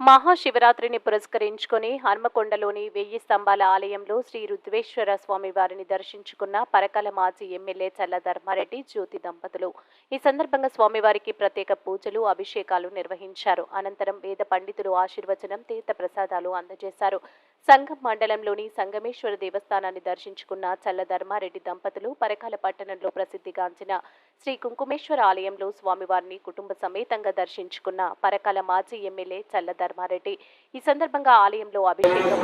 మహాశివరాత్రిని పురస్కరించుకుని హన్మకొండలోని వెయ్యి స్తంభాల ఆలయంలో శ్రీ రుద్వేశ్వర స్వామి వారిని దర్శించుకున్న పరకాల మాజీ ఎమ్మెల్యే చల్ల ధర్మారెడ్డి జ్యోతి దంపతులు. ఈ సందర్భంగా స్వామివారికి ప్రత్యేక పూజలు అభిషేకాలు నిర్వహించారు. అనంతరం వేద పండితులు ఆశీర్వచనం తీర్థ ప్రసాదాలు అందజేశారు. సంఘం మండలంలోని సంగమేశ్వర దేవస్థానాన్ని దర్శించుకున్న చల్ల ధర్మారెడ్డి దంపతులు పరకాల పట్టణంలో ప్రసిద్ధిగాంచిన శ్రీ కుంకుమేశ్వర ఆలయంలో స్వామివారిని కుటుంబ సమేతంగా దర్శించుకున్న పరకాల మాజీ ఎమ్మెల్యే చల్ల ధర్మారెడ్డి. ఈ సందర్భంగా ఆలయంలో అభిషేకం.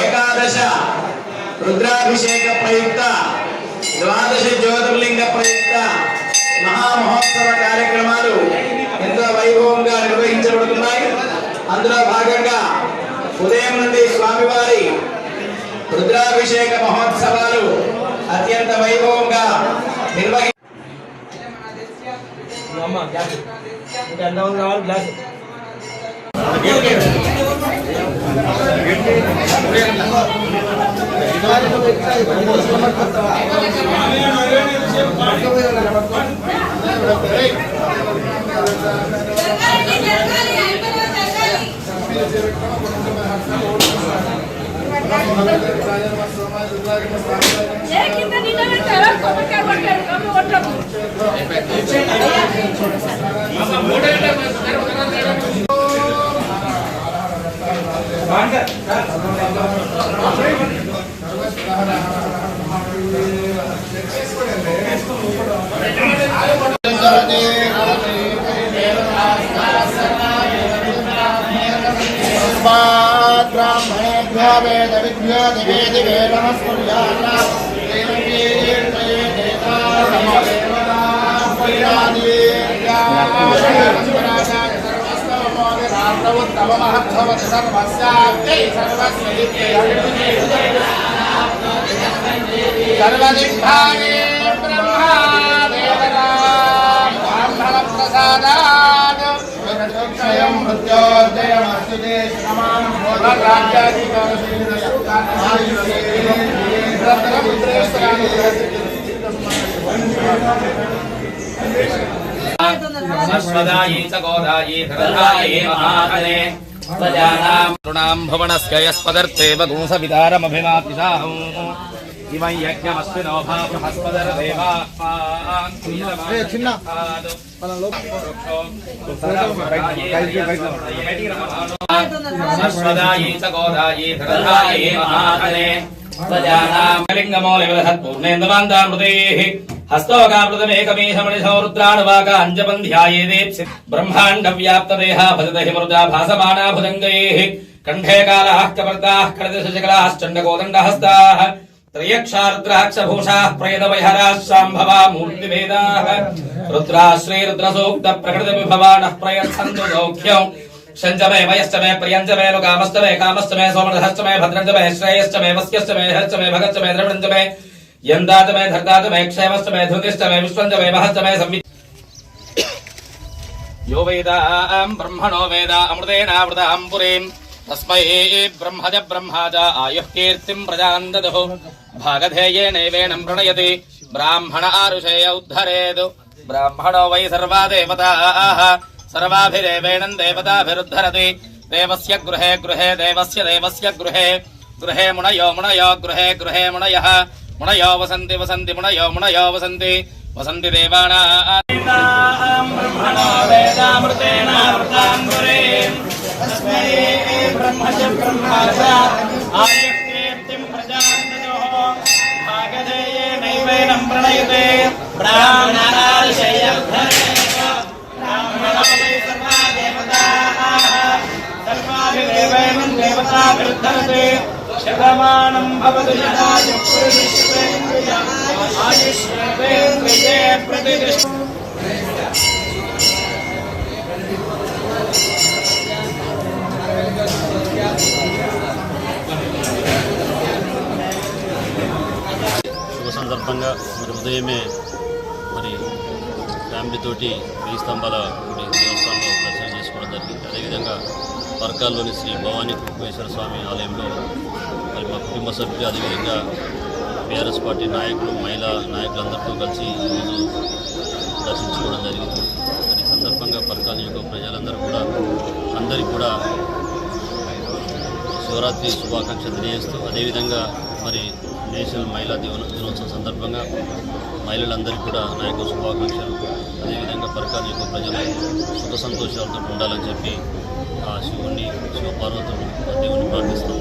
ఏకాదశ రుద్రాభిషేక ప్రయుక్త ద్వాదశ జ్యోతిర్లింగ ప్రయుక్త మహామహోత్సవ కార్యక్రమాలు ఎంతో వైభవంగా నిర్వహించబడుతున్నాయి. అందులో భాగంగా ఉదయం నుండి స్వామివారి రుద్రాభిషేక మహోత్సవాలు అత్యంత వైభవంగా నిర్వహి జరగాలి జరగాలి అయిపోయినా జరగాలి ఏ కింద నిలబెట్టారా కొబ్బరికాయ కొట్టారు కమ్మ కొట్టకు ब्राह्मणेभ्यो वेद विद्यो दिवे दिवे नमस्कुर्यान्न सर्वदिग्भागे ब्रह्मा सर्वसिद्धानि ब्रह्मा देवताप्रसादात् स्वयं मृत्योर्जयमस्तु ఇమం యజ్ఞమస్మి నో భా బృహస్పదర లింగమౌలిమూర్ణేంద్రమాంతామృతేః హస్తోకామృతమేకమేషమణిసౌరుద్రాణవాకాంజపంధ్యాయేదేప్సి బ్రహ్మాండవ్యాప్తదేహా భజదహిమృదా భాసమానా భుజంగైః కంఠే కాలః కవర్దాః కరదశశకలాశ్చండకోదండహస్తాః त्रयक्षार्द्राक्षभूषाः प्रेतवैहराः साम्भवा मूर्तिभेदाः। रुद्राश्रीरुद्रसूक्तप्रकृतिविभवानः प्रयच्छन्तु सौख्यम् शञ्जमे वयश्चमे प्रियञ्जमे कामश्चमे कामश्चमे सोमनहश्चमे भद्रञ्जमे श्रेयश्चमे वस्यश्चमे हश्चमे भगश्चमे द्रविणञ्जमे यन्दाचमे धर्ताचमे क्षेमश्चमे धुतिश्चमे विश्वञ्जमे महश्चमे संवि यो वेदाम् ब्रह्मणो वेदा अमृतेनावृताम् पुरीम् తస్మై బ్రహ్మజ బ్రహ్మాజ ఆయు కీర్తిం ప్రజాన్ దదు భాగధేయే నైవేణం ప్రణయతి. బ్రాహ్మణ ఆరుషేయ ఉద్ధరేదు. బ్రాహ్మణో వై సర్వా దేవతా సర్వాభిరేవేణం దేవతాభిరుద్ధరతి. దేవస్య గృహే గృహే దేవస్య దేవస్య గృహే. గృహే మునయో మునయో గృహే గృహే మునయ. మునయో వసంతి వసంతి మునయో మునయో వసంతి. వసంతి దేవాణా ब्रह्मणो वेदामृतेनामृताम् गुरेम् तस्मै ब्रह्मच ब्रह्मा च आयुर्कीर्तिम् प्रजान्तयोः भागधेयेनैवेनम् प्रणयते सर्वाभिदेवेनम् देवताभिरुद्धरते शतमानम् भवतु शतायुः आयुष्येन्द्रिये प्रतिष्ठ సందర్భంగా మరి ఉదయమే మరి ఫ్యామిలీతోటి వెయ్యి స్తంభాల గుడి దేవస్థానంలో దర్శనం చేసుకోవడం జరిగింది. అదేవిధంగా వర్గాల్లోని శ్రీ భవానీ కుప్పేశ్వర స్వామి ఆలయంలో మరి మా కుటుంబ సభ్యులు అదేవిధంగా బీఆర్ఎస్ పార్టీ నాయకులు మహిళా నాయకులందరితో కలిసి ఈరోజు దర్శించుకోవడం జరిగింది. మరి ఈ సందర్భంగా పర్కాల యొక్క ప్రజలందరూ కూడా అందరికీ కూడా శివరాత్రి శుభాకాంక్షలు తెలియజేస్తూ అదేవిధంగా మరి నేషనల్ మహిళా దివన దినోత్సవం సందర్భంగా మహిళలందరికీ కూడా నా యొక్క శుభాకాంక్షలు. అదేవిధంగా పరకాల యొక్క ప్రజలు సుఖ సంతోషాలతో ఉండాలని చెప్పి ఆ శివుణ్ణి శివపార్వతుడు దేవుణ్ణి ప్రార్థిస్తాం